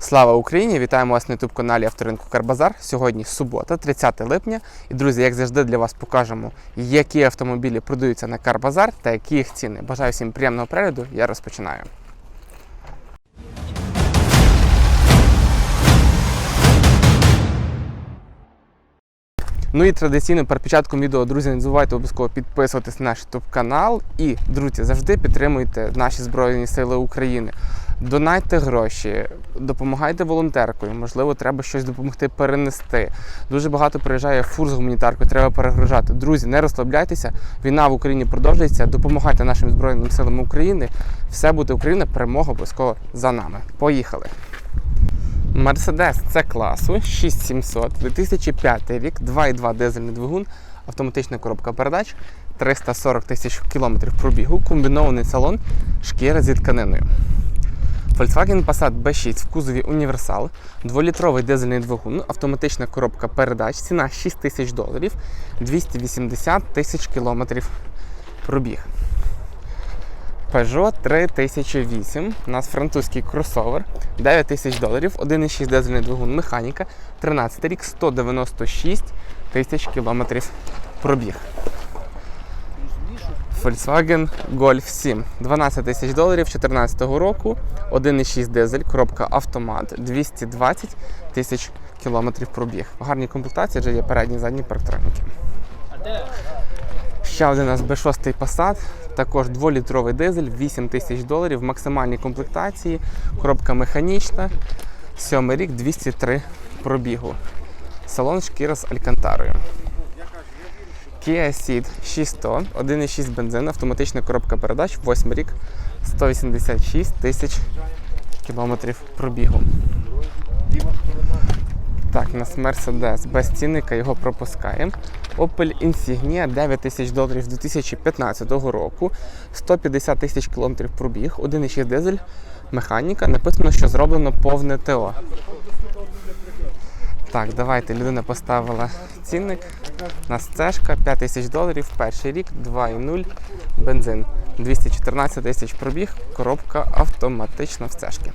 Слава Україні! Вітаємо вас на youtube каналі Авторинку Карбазар. Сьогодні субота, 30 липня. І друзі, як завжди, для вас покажемо, які автомобілі продаються на Карбазар та які їх ціни. Бажаю всім приємного перегляду. Я розпочинаю. Ну і традиційно перед початком відео, друзі, не забувайте обов'язково підписуватись на наш YouTube канал. І, друзі, завжди підтримуйте наші Збройні Сили України. Донайте гроші, допомагайте волонтеркою. Можливо, треба щось допомогти перенести. Дуже багато приїжджає фур з гуманітаркою, треба перегружати. Друзі, не розслабляйтеся. Війна в Україні продовжується. Допомагайте нашим Збройним силам України. Все буде Україна, перемога обов'язково за нами. Поїхали! Мерседес це класу 6700, 2005 рік, 2,2 дизельний двигун, автоматична коробка передач, 340 тисяч кілометрів пробігу, комбінований салон, шкіра зі тканиною. Volkswagen Passat B6 в кузові універсал, 2-літровий дизельний двигун, автоматична коробка передач, ціна 6 тисяч доларів, 280 тисяч кілометрів пробіг. Peugeot 3008, у нас французький кросовер, 9 тисяч доларів, 1,6 дизельний двигун, механіка, 13 рік, 196 тисяч кілометрів пробіг. Volkswagen Golf 7, 12 тисяч доларів 2014 року, 1,6 дизель, коробка автомат, 220 тисяч кілометрів пробіг. В гарній комплектації вже є передні і задні парктроніки. Ще один у нас B6 Passat, також 2-літровий дизель, 8 тисяч доларів в максимальній комплектації, коробка механічна, 7 рік, 203 пробігу. Салон шкіра з алькантарою. Kia Ceed 600, 1,6 бензин, автоматична коробка передач, 8 рік, 186 тисяч кілометрів пробігу. Так, у нас Mercedes без цінника, його пропускаємо. Opel Insignia 9 тисяч доларів 2015 року, 150 тисяч кілометрів пробіг, 1,6 дизель, механіка. Написано, що зроблено повне ТО. Так, давайте людина поставила цінник. У нас цешка 5 тисяч доларів, перший рік, 2,0 бензин, 214 тисяч пробіг, коробка автоматична в цешки.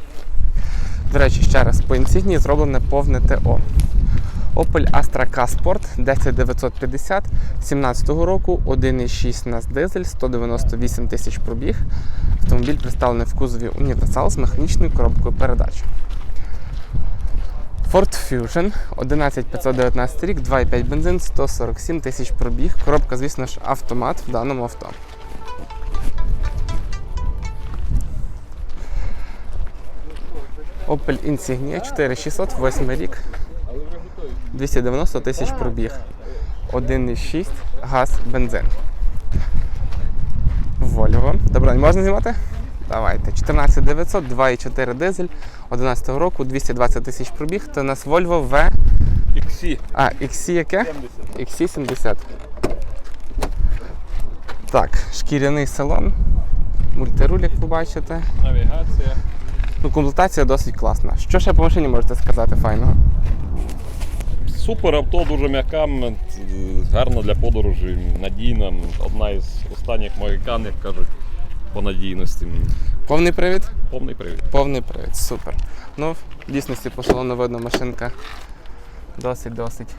До речі, ще раз, по інсігнії зроблене повне ТО. Opel Astra K Sport 10950 17 року, 1,6 нас дизель, 198 тисяч пробіг. Автомобіль представлений в кузові універсал з механічною коробкою передач. Ford Fusion 11519 рік, 2,5 бензин, 147 тисяч пробіг. Коробка, звісно ж, автомат в даному авто. Opel Insignia 4600, 8 рік, 290 тисяч пробіг. 1,6 газ, бензин. Volvo. Добре, можна знімати? Давайте. 14900, 2,4 дизель, 11 року, 220 тисяч пробіг. То у нас Volvo V. XC А, XC яке? 70. XC70. Так, шкіряний салон. Мультируль, як ви бачите. навігація. Ну, комплектація досить класна. Що ще по машині можете сказати файного? Супер авто, дуже м'яка, м, гарна для подорожі, надійна. Одна із останніх могикан, як кажуть, по надійності. Повний привід? Повний привід. Повний привід, супер. Ну, в дійсності по салону видно, машинка досить-досить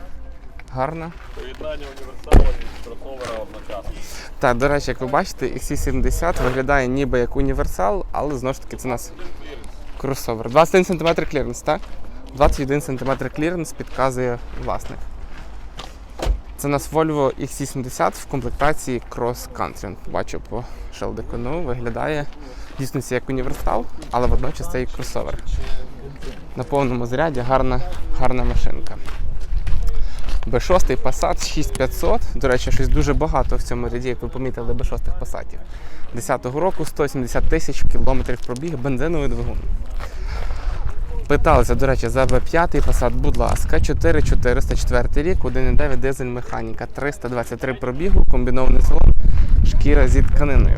гарна. Поєднання універсала і кросовера одночасно. Так, до речі, як ви бачите, XC70 виглядає ніби як універсал, але знову ж таки це у нас кросовер. 21 см кліренс, так? 21 см кліренс підказує власник. Це у нас Volvo XC70 в комплектації Cross Country. Бачу по шелдику. Ну, виглядає в дійсності як універсал, але водночас це і кросовер. На повному заряді гарна, гарна машинка. B6 Passat 6500. До речі, щось дуже багато в цьому ряді, як ви помітили, B6 Passatів. 10-го року 170 тисяч кілометрів пробіг, бензиновий двигун. Питалися, до речі, за B5 Passat, будь ласка, 4404 рік, 1,9 дизель механіка, 323 пробігу, комбінований салон, шкіра зі тканиною.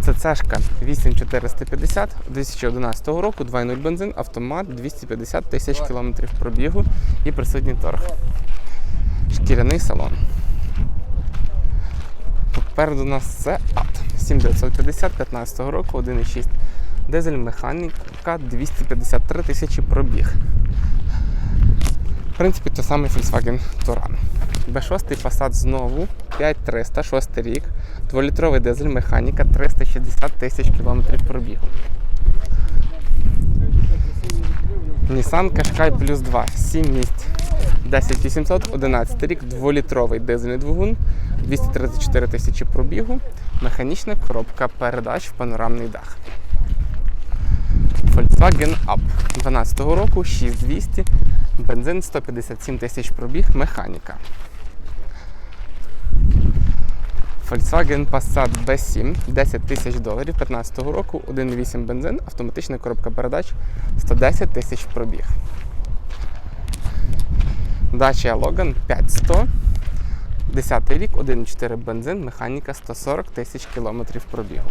Це цешка 8450 2011 року, 2.0 бензин, автомат, 250 тисяч кілометрів пробігу і присутній торг. Шкіряний салон. Попереду у нас це АТ 7950 15 року, 1.6 Дизель механіка 253 тисячі пробіг. В принципі, той самий Volkswagen Touran. B6 Passat знову 5300, 6 рік. 2-літровий дизель механіка 360 тисяч кілометрів пробігу. Nissan Qashqai Plus 2, 7 місць. 10800, 11 рік, 2-літровий дизельний двигун, 234 тисячі пробігу, механічна коробка передач в панорамний дах. Volkswagen Up 12 року, 6200, бензин 157 тисяч пробіг, механіка. Volkswagen Passat B7 10 тисяч доларів 15 року, 1,8 бензин, автоматична коробка передач 110 тисяч пробіг. Dacia Logan 5100, 10 рік, 1,4 бензин, механіка 140 тисяч кілометрів пробігу.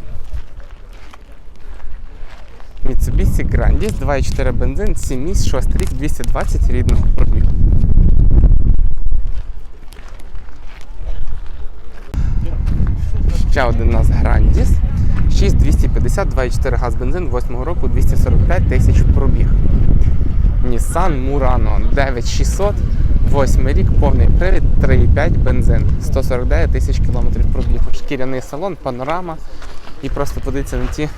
Mitsubishi Grandis 2,4 бензин, 7 місць, 6 рік, 220 рідного пробігу. Ще один у нас Grandis. 6250, 2,4 газ бензин, 8 року, 245 тисяч пробіг. Nissan Murano 9600, 8 рік, повний привід, 3,5 бензин, 149 тисяч кілометрів пробігу. Шкіряний салон, панорама. І просто подивіться на ті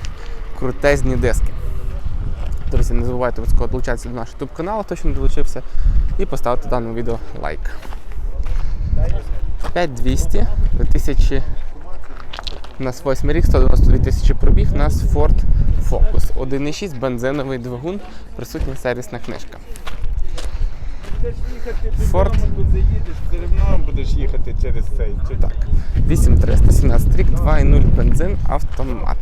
крутезні диски. Друзі, не забувайте долучатися до нашого YouTube каналу, хто ще не долучився, і поставити даному відео лайк. 5200 2000 у нас 8 рік, 192 тисячі пробіг, у нас Ford Focus. 1,6 бензиновий двигун, присутня сервісна книжка. Одно будеш їхати через цей. Так, 8317 рік, 2,0 бензин, автомат.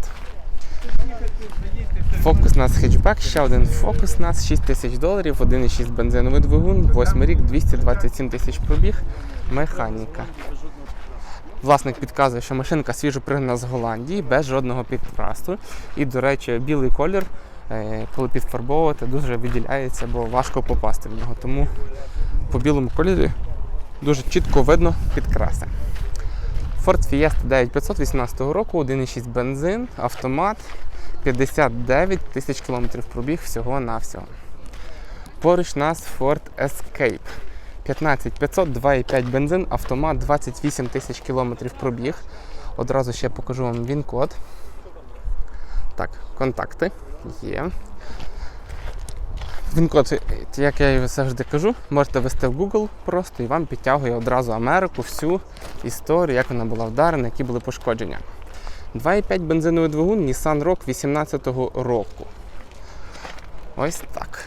Фокус у нас хетчбек, ще один фокус нас 6 тисяч доларів, 1,6 бензиновий двигун, 8 рік, 227 тисяч пробіг, механіка. Власник підказує, що машинка свіжо пригнана з Голландії, без жодного підкрасту. І, до речі, білий колір, е, коли підфарбовувати, дуже виділяється, бо важко попасти в нього. Тому по білому кольорі дуже чітко видно підкраси. Ford Fiesta 9518 року, 1,6 бензин, автомат, 59 тисяч кілометрів пробіг всього-навсього. Поруч нас Ford Escape 15500, 2,5 бензин, автомат, 28 тисяч кілометрів пробіг. Одразу ще покажу вам він-код. Так, контакти є. Він-код, як я і завжди кажу, можете ввести в Google просто і вам підтягує одразу Америку, всю історію, як вона була вдарена, які були пошкодження. 2,5 бензиновий двигун Nissan Rogue 18-го року. Ось так.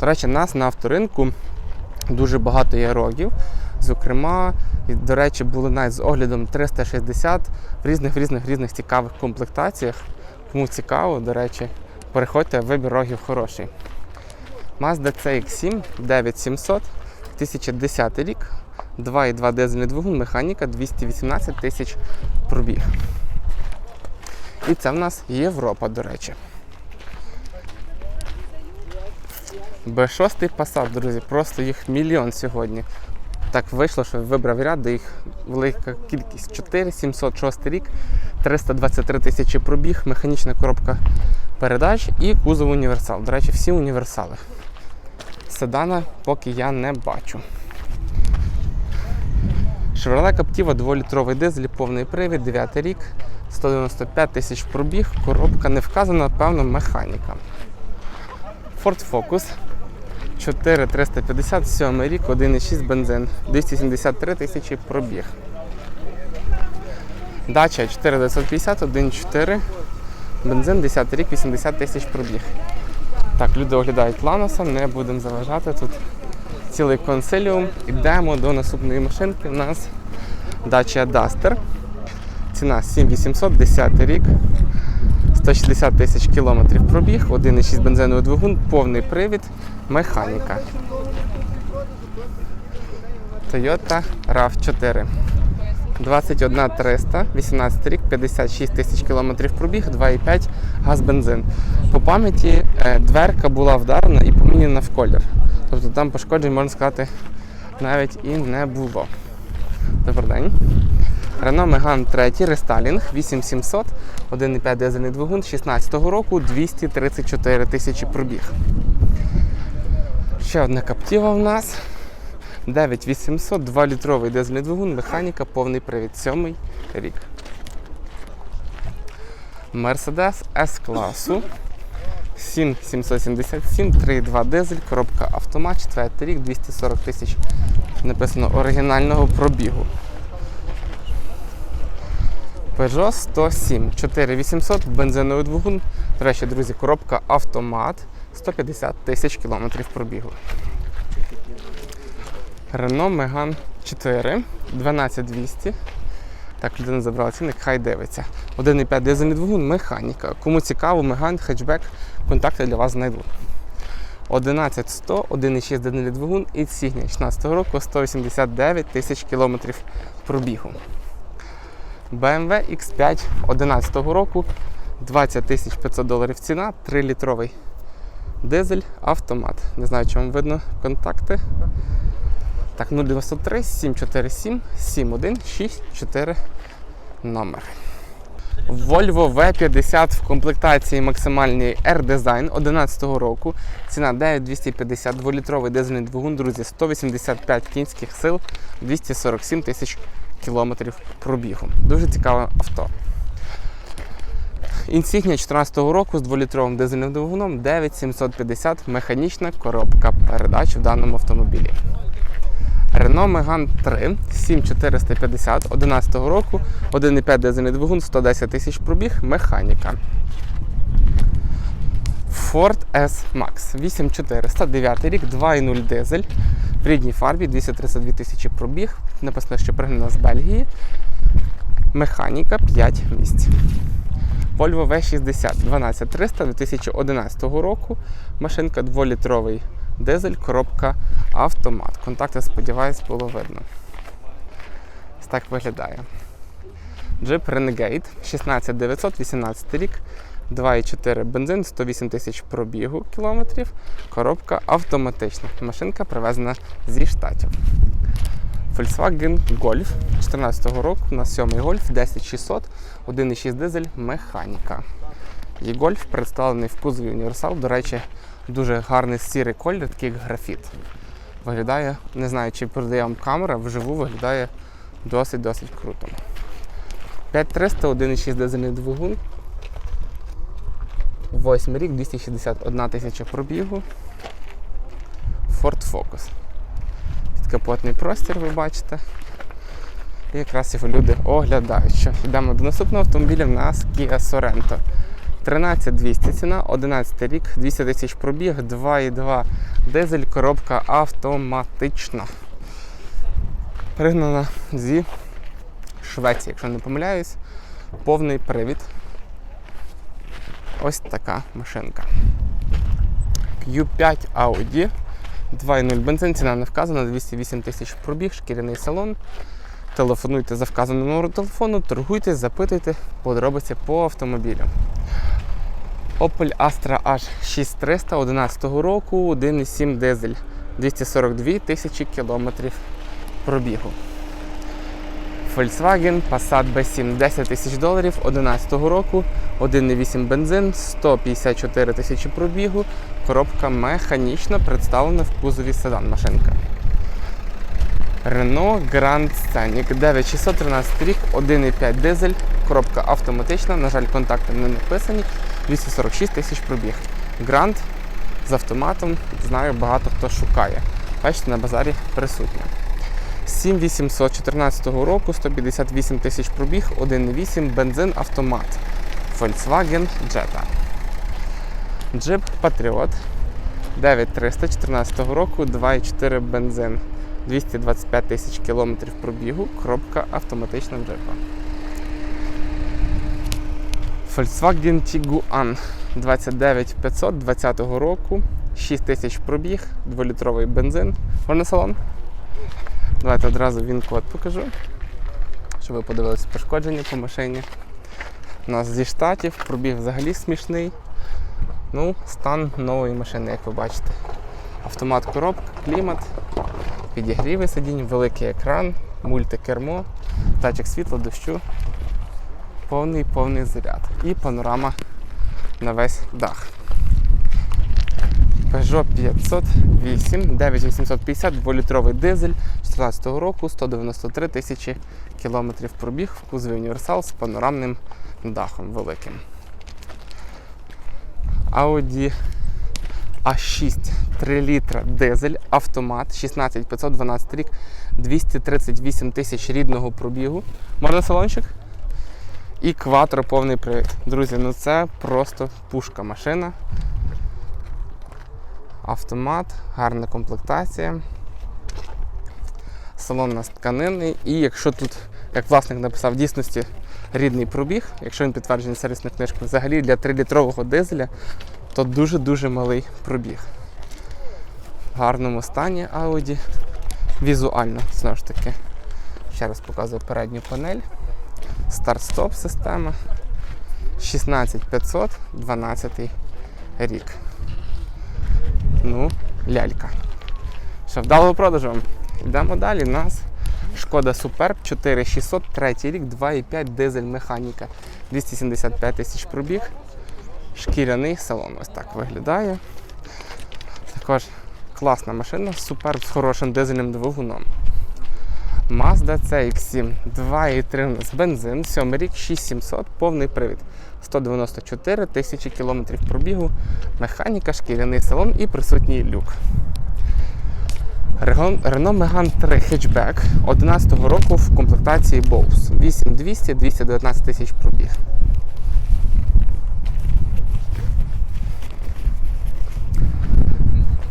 До речі, нас на авторинку дуже багато є рогів. Зокрема, до речі, були навіть з оглядом 360 в різних різних різних цікавих комплектаціях. Кому цікаво, до речі, переходьте, вибір рогів хороший. Mazda CX-7 9700, 2010 рік, 2,2 дизельний двигун, механіка 218 тисяч пробіг. І це в нас Європа, до речі. Б6 Passat, друзі, просто їх мільйон сьогодні. Так вийшло, що вибрав ряд, де їх велика кількість. 4 706 рік, 323 тисячі пробіг, механічна коробка передач і кузов універсал. До речі, всі універсали. Седана поки я не бачу. Chevrolet Captiva 2-літровий дизель, повний привід, 9 рік, 195 тисяч пробіг, коробка не вказана, певно, механіка. Ford Focus 4350, 7 рік, 1,6 бензин, 273 тисячі пробіг. Дача 4950, 1,4 бензин, 10 рік, 80 тисяч пробіг. Так, люди оглядають Ланоса, не будемо заважати тут цілий консиліум. Йдемо до наступної машинки. У нас Dacia Duster. Ціна 7800, 10 рік. 160 тисяч кілометрів пробіг, 1,6 бензиновий двигун, повний привід, механіка. Toyota RAV4. 21 300, 18 рік, 56 тисяч кілометрів пробіг, 2,5 газ бензин. По пам'яті е, дверка була вдарена і поміняна в колір. Тобто там пошкоджень, можна сказати, навіть і не було. Добрий день. Renault Megane 3 рестайлінг 8700, 1,5 дизельний двигун 16 року, 234 тисячі пробіг. Ще одна каптіва в нас. 9800, 2-літровий дизельний двигун, механіка, повний привід, сьомий рік. Mercedes S-класу 7777, 3,2 дизель, коробка автомат, 4 рік, 240 тисяч. Написано оригінального пробігу. Peugeot 107, 4800, бензиновий двигун. До речі, друзі, коробка автомат, 150 тисяч кілометрів пробігу. Renault Megane 4, 12200. Так, людина забрала цінник, хай дивиться. 1,5 дизельний двигун, механіка. Кому цікаво, Megane, хетчбек, контакти для вас знайду. 11100, 1,6 дизельний двигун і Signia 16 року 189 тисяч кілометрів пробігу. BMW X5 11 року 20 тисяч 500 доларів ціна, 3-літровий дизель, автомат. Не знаю, чи вам видно контакти. Так, 093 747 7164 номер. Volvo V50 в комплектації максимальній R-Design 11 року. Ціна 9250, 2-літровий дизельний двигун, друзі, 185 кінських сил, 247 тисяч кілометрів пробігу. Дуже цікаве авто. Insignia 14 року з 2-літровим дизельним двигуном 9750 механічна коробка передач в даному автомобілі. Renault Megane 3 7450 11 року, 1,5 дизельний двигун, 110 тисяч пробіг, механіка. Ford S Max 8400, 9 рік, 2,0 дизель. В рідній фарбі 232 тисячі пробіг. Написано, що пригнана з Бельгії. Механіка 5 місць. Volvo V60 12300 2011 року. Машинка 2-літровий дизель, коробка автомат. Контакти, сподіваюсь, було видно. Ось так виглядає. Jeep Renegade 16900, 18 рік, 2,4 бензин, 108 тисяч пробігу кілометрів. Коробка автоматична. Машинка привезена зі штатів. Volkswagen Golf 14 року на 7 Golf 10600, 1,6 дизель, механіка. І Golf представлений в кузові універсал. До речі, дуже гарний сірий колір, такий як графіт. Виглядає, не знаю, чи передає вам камера, вживу виглядає досить-досить круто. 5300, 1,6 дизельний двигун. 8 рік, 261 тисяча пробігу. Ford Focus. Підкапотний простір, ви бачите. І якраз його люди оглядають. Що йдемо до наступного автомобіля в нас Kia Sorento. 13200 ціна, 11 рік, 200 тисяч пробіг, 2,2 дизель, коробка автоматична. Пригнана зі Швеції, якщо не помиляюсь, повний привід. Ось така машинка. Q5 Audi. 2,0 бензин, ціна не вказана, 208 тисяч пробіг, шкіряний салон. Телефонуйте за вказаним номером телефону, торгуйте, запитуйте подробиці по автомобілю. Opel Astra H 6300 11 року, 1,7 дизель, 242 тисячі кілометрів пробігу. Volkswagen Passat B7 10 тисяч доларів 11 року, 1,8 бензин, 154 тисячі пробігу, коробка механічна, представлена в кузові седан машинка. Renault Grand Scenic 9613 рік, 1,5 дизель, коробка автоматична, на жаль, контакти не написані, 246 тисяч пробіг. Grand з автоматом, знаю, багато хто шукає. Бачите, на базарі присутня. 7814 року, 158 тисяч пробіг, 1,8 бензин автомат. Volkswagen Jetta. Jeep Patriot 9314 року, 2,4 бензин. 225 тисяч кілометрів пробігу, коробка автоматична джипа. Volkswagen Tiguan 29500 20 року, 6 тисяч пробіг, 2-літровий бензин. Можна салон? Давайте одразу він код покажу, щоб ви подивилися пошкодження по машині. У нас зі штатів, пробіг взагалі смішний. Ну, стан нової машини, як ви бачите. Автомат коробка, клімат, підігріви сидінь, великий екран, мультикермо, датчик світла, дощу, повний повний заряд. І панорама на весь дах. Peugeot 508 9850 2-літровий дизель 2014 року, 193 тисячі кілометрів пробіг в кузові універсал з панорамним дахом великим. Audi A6 3 літра дизель, автомат 16512 рік, 238 тисяч рідного пробігу. Можна салончик? І кватро повний привід. Друзі, ну це просто пушка машина. Автомат, гарна комплектація. Салон у нас тканинний. І якщо тут, як власник написав, в дійсності рідний пробіг, якщо він підтверджений сервісною книжкою, взагалі для 3-літрового дизеля, то дуже-дуже малий пробіг. В гарному стані Audi. Візуально, знову ж таки. Ще раз показую передню панель. Старт-стоп система. 16500, 12 рік. Ну, лялька. Що, вдалого продажу вам. Йдемо далі. У нас Шкода Superb 4600, третій рік, 2,5 дизель механіка. 275 тисяч пробіг. Шкіряний салон ось так виглядає. Також класна машина, Superb з хорошим дизельним двигуном. Mazda CX-7 2,3 у нас бензин, 7 рік, 6700, повний привід. 194 тисячі кілометрів пробігу, механіка, шкіряний салон і присутній люк. Renault Megane 3 хетчбек 11 року в комплектації Bose. 8200 219 тисяч пробіг.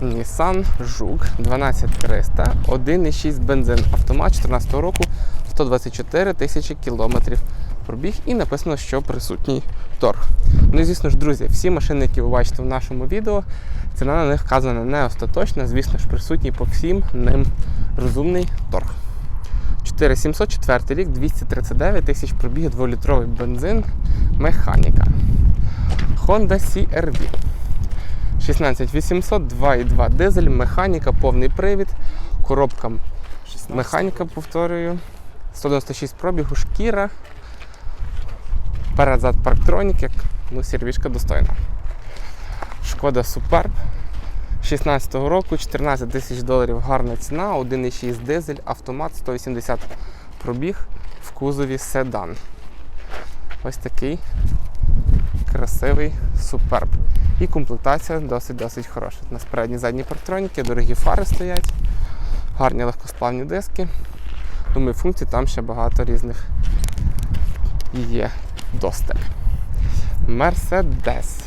Nissan Жук 12300, 1,6 бензин, автомат 14 року, 124 тисячі кілометрів пробіг і написано, що присутній торг. Ну і звісно ж, друзі, всі машини, які ви бачите в нашому відео, ціна на них вказана не остаточна, звісно ж, присутній по всім ним розумний торг. 4704 рік, 239 тисяч пробіг, 2-літровий бензин, механіка. Honda CR-V. 16800, 2,2 дизель, механіка, повний привід, коробка механіка, повторюю, 196 пробігу, шкіра, перед-зад парктронік, як ну, сервішка достойна. Шкода Superb 16 року, 14 тисяч доларів гарна ціна, 1,6 дизель, автомат, 180 пробіг в кузові седан. Ось такий красивий суперб. І комплектація досить-досить хороша. У нас передні задні парктроніки, дорогі фари стоять, гарні легкосплавні диски. Думаю, функцій там ще багато різних є досталь. Mercedes.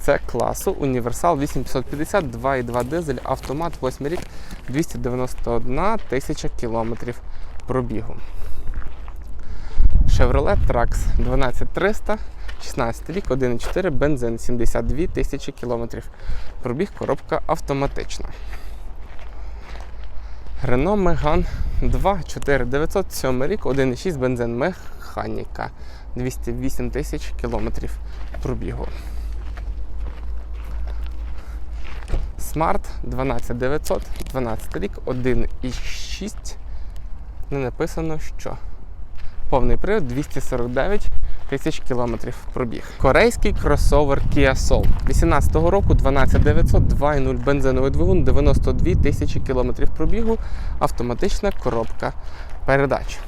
Це класу універсал 8550, 2,2 дизель, автомат 8 рік, 291 тисяча кілометрів пробігу. Chevrolet Trax 12300, 16 рік, 1,4 бензин, 72 тисячі кілометрів. Пробіг коробка автоматична. Renault Megane 2 4900, 7 рік, 1,6 бензин, механіка, 208 тисяч кілометрів пробігу. Smart 12900, 12 рік, 1,6. Не написано що. Повний привід 249 тисяч кілометрів пробіг. Корейський кросовер Kia Soul 18-го року 12900, 2.0 бензиновий двигун, 92 тисячі кілометрів пробігу, автоматична коробка передач.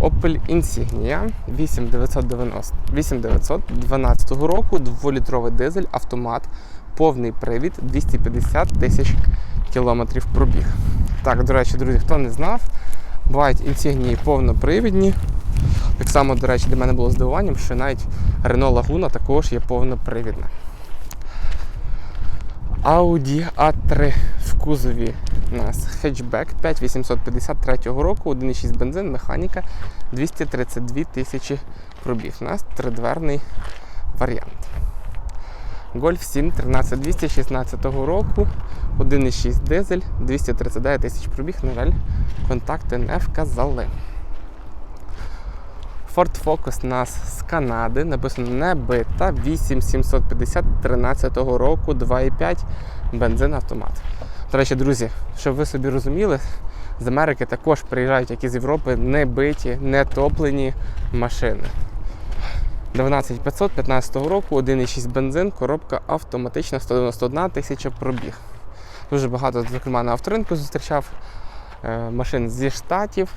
Opel Insignia 8990 8900 12 року, 2-літровий дизель, автомат, повний привід, 250 тисяч кілометрів пробіг. Так, до речі, друзі, хто не знав, бувають інсігнії повнопривідні. Так само, до речі, для мене було здивуванням, що навіть Renault Laguna також є повнопривідна. Audi A3 в кузові у нас хетчбек 5853 року, 1,6 бензин, механіка, 232 тисячі пробіг. У нас тридверний варіант. Golf 7 13216 року, 1,6 дизель, 239 тисяч пробіг. На жаль, контакти не вказали. Ford Focus у нас з Канади, написано не бита, 8750 13 року, 2,5 бензин автомат. До речі, друзі, щоб ви собі розуміли, З Америки також приїжджають, як і з Європи, не биті, не топлені машини. 12500 15 року, 1,6 бензин, коробка автоматична, 191 тисяча пробіг. Дуже багато, зокрема, на авторинку зустрічав е, машин зі штатів.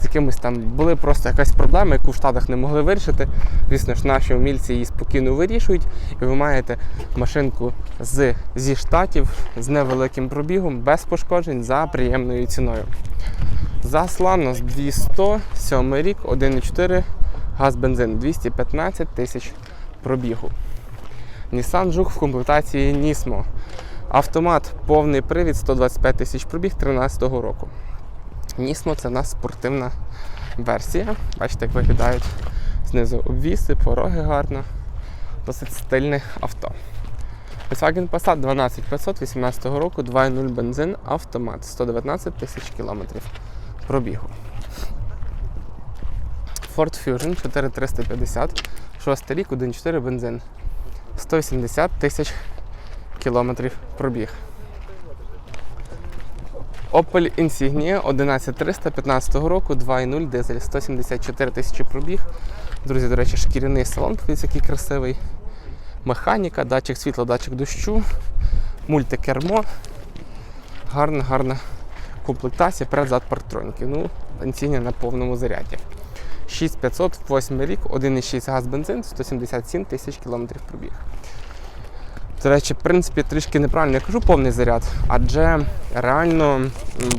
З якимось там були просто якась проблема, яку в Штатах не могли вирішити. Звісно ж, наші умільці її спокійно вирішують, і ви маєте машинку з, зі штатів з невеликим пробігом, без пошкоджень за приємною ціною. За нас 200, 7 рік, 1,4 газ бензин 215 тисяч пробігу. Nissan Juke в комплектації Nismo. Автомат повний привід 125 тисяч пробіг 2013 року. Nismo це у нас спортивна версія. Бачите, як виглядають знизу обвіси, пороги гарно. Досить стильне авто. Volkswagen Passat 12500 18 року, 2.0 бензин, автомат, 119 тисяч кілометрів пробігу. Ford Fusion 4350, 6 рік, 1.4 бензин, 180 тисяч кілометрів пробіг. Opel Insignia 11300 15 року, 2.0 дизель, 174 тисячі пробіг. Друзі, до речі, шкіряний салон, подивіться, який красивий. Механіка, датчик світла, датчик дощу, мультикермо. Гарна, гарна комплектація, перед-зад парктроніки. Ну, Insignia на повному заряді. 6500, 8 рік, 1,6 газ бензин, 177 тисяч кілометрів пробіг. До речі, в принципі, трішки неправильно я кажу повний заряд, адже реально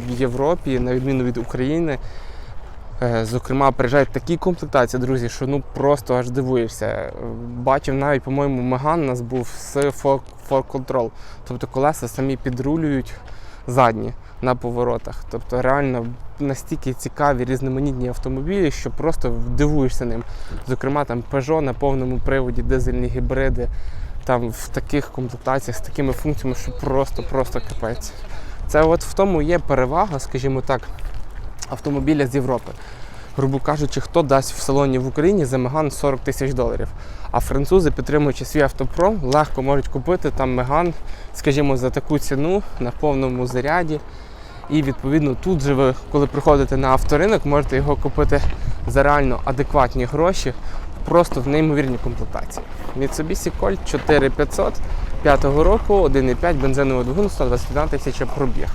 в Європі, на відміну від України, е, зокрема, приїжджають такі комплектації, друзі, що ну просто аж дивуєшся. Бачив навіть, по-моєму, Меган у нас був з Ford Ford Control. Тобто колеса самі підрулюють задні на поворотах. Тобто реально настільки цікаві різноманітні автомобілі, що просто дивуєшся ним. Зокрема, там Peugeot на повному приводі, дизельні гібриди, там в таких комплектаціях з такими функціями, що просто-просто капець. Це от в тому є перевага, скажімо так, автомобіля з Європи. Грубо кажучи, хто дасть в салоні в Україні за Меган 40 тисяч доларів. А французи, підтримуючи свій автопром, легко можуть купити там Меган, скажімо, за таку ціну на повному заряді. І відповідно тут же ви, коли приходите на авторинок, можете його купити за реально адекватні гроші, просто в неймовірній комплектації. Mitsubishi Colt 4500 5 року, 1,5 бензиновий двигун, 121 тисяча пробіг.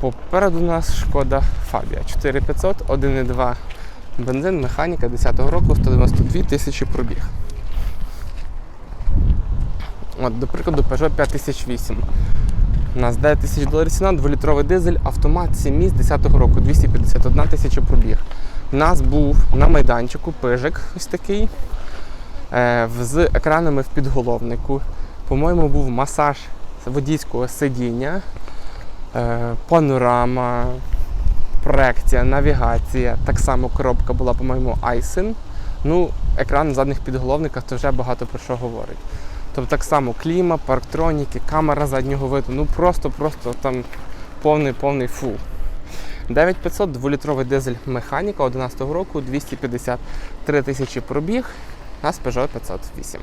Попереду нас шкода Фабія 4500, 1,2 бензин, механіка 10 року, 192 тисячі пробіг. От, до прикладу, Peugeot 5008. У нас 9 тисяч доларів ціна, 2-літровий дизель, автомат 7 місць 10-го року, 251 тисяча пробіг. У нас був на майданчику пижик ось такий е, з екранами в підголовнику. По-моєму, був масаж водійського сидіння, е, панорама, проекція, навігація. Так само коробка була, по-моєму, Айсен. Ну, екран в задніх підголовниках то вже багато про що говорить. Тобто так само кліма, парктроніки, камера заднього виду. Ну просто-просто там повний повний фул. 9500 2-літровий дизель механіка 11 року, 253 тисячі пробіг, у Peugeot 508.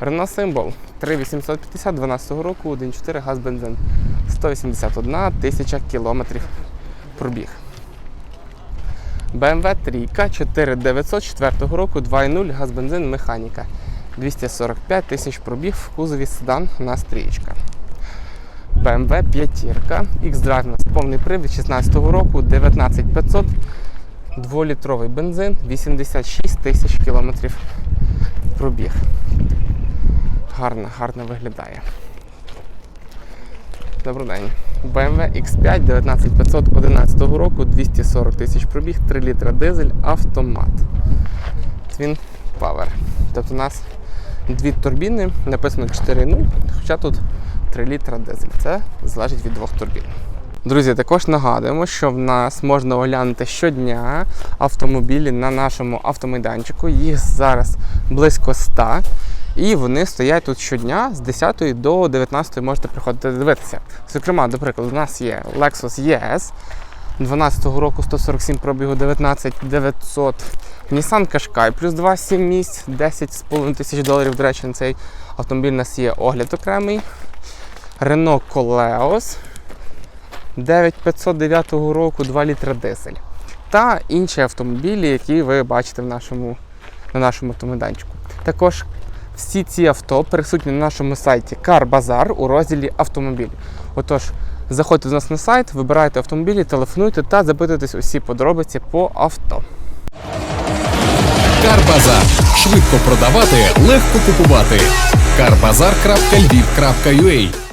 Renault Symbol 3850 12 року, 1.4 газ бензин, 181 тисяча кілометрів пробіг. BMW 3 4900 4 року, 2.0 газ бензин механіка. 245 тисяч пробіг в кузові седан на стрічка. BMW 5 X-Drive у повний привід 16 року, 19500, 2-літровий бензин, 86 тисяч кілометрів пробіг. Гарно, гарно виглядає. Добрий день. BMW X5 19500 11 року, 240 тисяч пробіг, 3 літра дизель, автомат. Twin Power. Тобто у нас дві турбіни, написано 4.0, хоча тут 3 літра дизель. Це залежить від двох турбін. Друзі, також нагадуємо, що в нас можна оглянути щодня автомобілі на нашому автомайданчику. Їх зараз близько 100. І вони стоять тут щодня з 10 до 19 можете приходити дивитися. Зокрема, до прикладу, у нас є Lexus ES 12 року 147 пробігу 19 900. Nissan Qashqai плюс 2 7 місць, 10,5 тисяч доларів. До речі, на цей автомобіль у нас є огляд окремий. Renault Coleos 9509 року 2 літра дизель. Та інші автомобілі, які ви бачите в нашому, на нашому автомайданчику. Також всі ці авто присутні на нашому сайті Car Bazaar у розділі автомобілі. Отож, заходьте до нас на сайт, вибирайте автомобілі, телефонуйте та запитуйтесь усі подробиці по авто. Карбазар. Швидко продавати, легко купувати. Карбазар.львів.ua